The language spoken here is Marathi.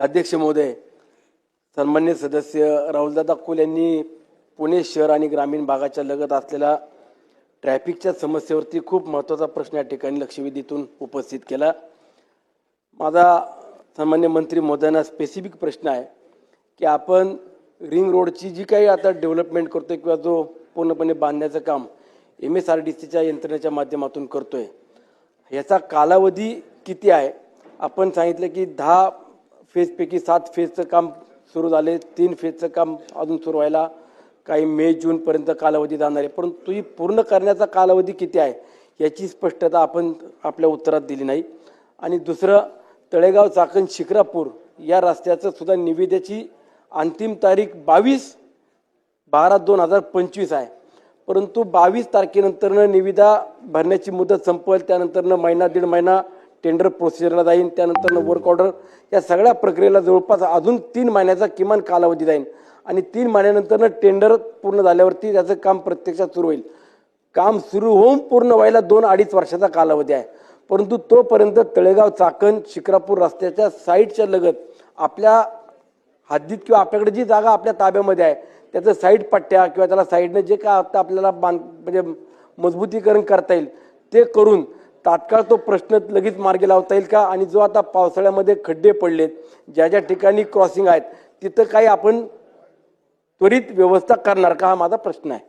अध्यक्ष महोदय सन्मान्य सदस्य राहुलदादा कोल यांनी पुणे शहर आणि ग्रामीण भागाच्या लगत असलेल्या ट्रॅफिकच्या समस्येवरती खूप महत्त्वाचा प्रश्न या ठिकाणी लक्षवेधीतून उपस्थित केला. माझा सन्मान्य मंत्री महोदयांना स्पेसिफिक प्रश्न आहे की आपण रिंग रोडची जी काही आता डेव्हलपमेंट करतोय किंवा जो पूर्णपणे बांधण्याचं काम एम एस आर डी सीच्या यंत्रणेच्या माध्यमातून करतोय याचा कालावधी किती आहे? आपण सांगितलं की दहा फेजपैकी सात फेजचं काम सुरू झाले. तीन फेजचं काम अजून सुरू व्हायला. काही मे जूनपर्यंत कालावधी जाणार आहे. परंतु ही पूर्ण करण्याचा कालावधी किती आहे याची स्पष्टता आपण आपल्या उत्तरात दिली नाही. आणि दुसरं तळेगाव चाकण शिक्रापूर या रस्त्याचं सुद्धा निविद्याची अंतिम तारीख बावीस बारा दोन हजार पंचवीस आहे. परंतु बावीस तारखेनंतरनं निविदा भरण्याची मुदत संपल. त्यानंतरनं महिना दीड महिना टेंडर प्रोसिजरला जाईन त्यानंतरनं वर्क ऑर्डर या सगळ्या प्रक्रियेला जवळपास अजून तीन महिन्याचा किमान कालावधी जाईल आणि तीन महिन्यानंतरनं टेंडर पूर्ण झाल्यावरती त्याचं काम प्रत्यक्षात सुरू होईल. काम सुरू होऊन पूर्ण व्हायला दोन अडीच वर्षाचा कालावधी आहे. परंतु तोपर्यंत तळेगाव चाकण शिक्रापूर रस्त्याच्या साईडच्या लगत आपल्या हद्दीत किंवा आपल्याकडे जी जागा आपल्या ताब्यामध्ये आहे त्याचं साईड पट्ट्या किंवा त्याला साईडनं जे काय आता आपल्याला बांध म्हणजे मजबूतीकरण करता येईल ते करून तात्काळ तो प्रश्न लगेच मार्गी लावता येईल का? आणि जो आता पावसाळ्यामध्ये खड्डे पडलेत ज्या ज्या ठिकाणी क्रॉसिंग आहेत तिथं काही आपण त्वरित व्यवस्था करणार का? हा माझा प्रश्न आहे.